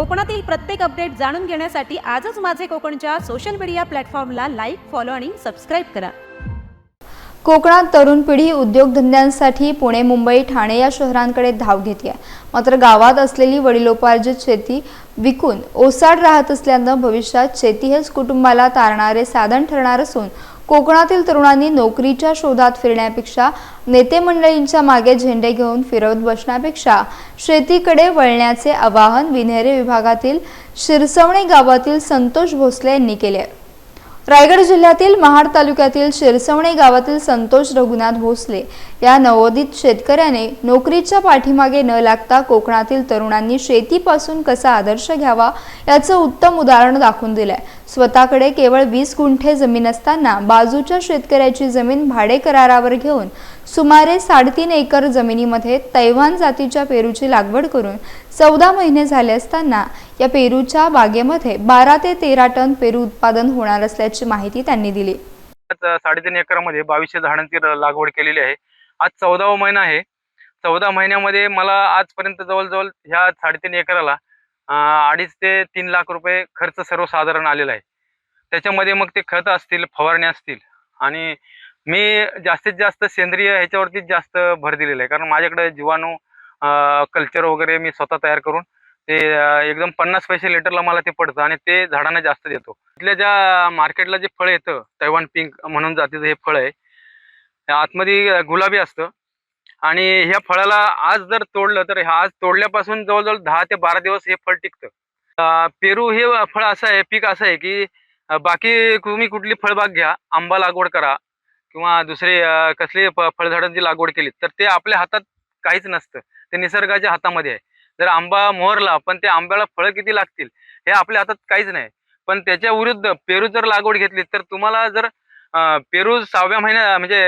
कोकणातील प्रत्येक अपडेट जाणून घेण्यासाठी आजच माझे कोकणच्या सोशल मीडिया प्लॅटफॉर्मला लाईक फॉलो आणि सबस्क्राईब करा. कोकणात तरुण पिढी उद्योगधंद्यांसाठी पुणे मुंबई ठाणे या शहरांकडे धाव घेते मात्र गावात असलेली वडिलोपार्जित शेती विकून ओसाड राहत असल्यानं भविष्यात शेती हेच कुटुंबाला तारणारे साधन ठरणार असून कोकणातील तरुणांनी नोकरीच्या शोधात फिरण्यापेक्षा नेते मंडळींच्या मागे झेंडे घेऊन फिरवत बसण्यापेक्षा शेतीकडे वळण्याचे आवाहन विन्हेरे विभागातील शिरसवणे गावातील संतोष भोसले यांनी केले. रायगड जिल्ह्यातील महाड तालुक्यातील शिरसवणे गावातील संतोष रघुनाथ भोसले या नवोदित शेतकऱ्याने नोकरीच्या पाठीमागे न लागता कोकणातील तरुणांनी शेतीपासून कसा आदर्श घ्यावा याचं उत्तम उदाहरण दाखवून दिलंय. स्वतःकडे केवळ वीस गुंठे जमीन असताना बाजूच्या शेतकऱ्याची जमीन भाडे करारावर घेऊन सुमारे साडेतीन एकर जमिनीमध्ये तैवान जातीच्या पेरूची लागवड करून चौदा महिने झाले असताना या पेरूच्या बागेमध्ये बारा ते तेरा टन पेरू उत्पादन होणार असल्याची माहिती त्यांनी दिली. साडेतीन एकरामध्ये बावीसशे झाडांची लागवड केलेली आहे. आज चौदावा महिना आहे. चौदा महिन्यामध्ये मला आजपर्यंत जवळजवळ ह्या साडेतीन एकराला अडीच ते तीन लाख रुपये खर्च सर्वसाधारण आलेला आहे. त्याच्यामध्ये मग ते खत असतील फवारणी असतील आणि मी जास्तीत जास्त सेंद्रिय ह्याच्यावरतीच जास्त भर दिलेला आहे. कारण माझ्याकडे जीवाणू कल्चर वगैरे मी स्वतः तयार करून ते एकदम पन्नास पैसे लिटरला मला ते पडतं आणि ते झाडांना जास्त देतो. इथल्या ज्या मार्केटला जे फळ येतं तैवान पिंक म्हणून जातीचं हे फळ आहे त्या आतमध्ये गुलाबी असतं. आणि ह्या फळाला आज जर तोडलं तर ह्या आज तोडल्यापासून जवळजवळ दहा ते बारा दिवस हे फळ टिकतं. पेरू हे फळ असं आहे पीक असं आहे की बाकी तुम्ही कुठली फळबाग घ्या आंबा लागवड करा किंवा दुसरे कसले कसली फ- फळझाडांची लागवड केली तर ते आपल्या हातात काहीच नसतं. ते निसर्गाच्या हातामध्ये आहे. जर आंबा मोहरला पण त्या आंब्याला फळं किती लागतील हे आपल्या हातात काहीच नाही. पण त्याच्या विरुद्ध पेरू जर लागवड घेतली तर तुम्हाला जर पेरू सहाव्या महिन्या म्हणजे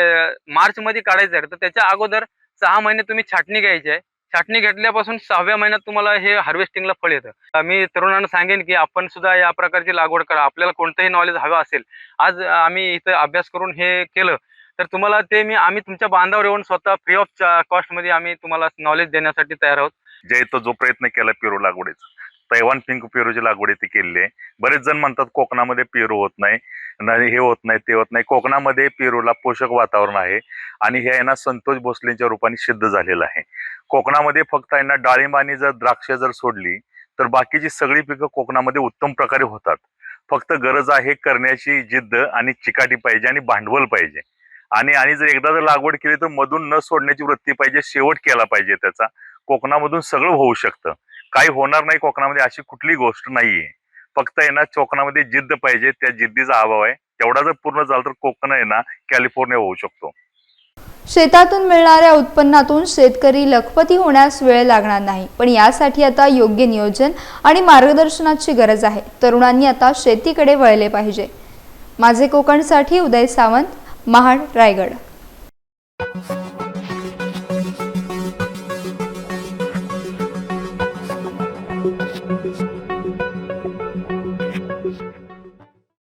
मार्च मध्ये काढायचं आहे तर त्याच्या अगोदर सहा महिने तुम्ही छाटणी घ्यायची आहे. छाटणी घेतल्यापासून सहाव्या महिन्यात तुम्हाला हे हार्वेस्टिंगला फळ येतं. मी तरुणांना सांगेन की आपण सुद्धा या प्रकारची लागवड करा. आपल्याला कोणतंही नॉलेज हवं असेल आज आम्ही इथं अभ्यास करून हे केलं तर तुम्हाला ते मी आम्ही तुमच्या बांधावर येऊन स्वतः फ्री ऑफ कॉस्टमध्ये आम्ही तुम्हाला नॉलेज देण्यासाठी तयार आहोत. जे तो जो प्रयत्न केला पेरू लागवडीचा. तैवान पिंक पेरूची लागवड इथे केलेली आहे. बरेच जण म्हणतात कोकणामध्ये पेरू होत नाही नाही हे होत नाही ते होत नाही. कोकणामध्ये पेरूला पोषक वातावरण आहे आणि हे यांना संतोष भोसलेंच्या रूपाने सिद्ध झालेलं आहे. कोकणामध्ये फक्त यांना डाळिंब आणि जर द्राक्ष जर सोडली तर बाकीची सगळी पिकं कोकणामध्ये उत्तम प्रकारे होतात. फक्त गरज आहे करण्याची जिद्द आणि चिकाटी पाहिजे आणि भांडवल पाहिजे. आणि आणि जर एकदा जर लागवड केली तर मधून न सोडण्याची वृत्ती पाहिजे शेवट केला पाहिजे त्याचा. कोकणामधून सगळं होऊ शकतं. काही होणार नाही कोकणामध्ये अशी कुठली गोष्ट नाहीये. फक्त आहे ना कोकणामध्ये जिद्द पाहिजे त्या जिद्दीचा अभाव आहे. तेवढा जर पूर्ण झाला तर कोकण आहे ना कॅलिफोर्निया होऊ शकतो. शेतातून मिळणाऱ्या उत्पन्नातून शेतकरी लखपती होण्यास वेळ लागणार नाही. पण यासाठी आता योग्य नियोजन आणि मार्गदर्शनाची गरज आहे. तरुणांनी आता शेतीकडे वळले पाहिजे. माझे कोकणसाठी उदय सावंत महाड रायगड.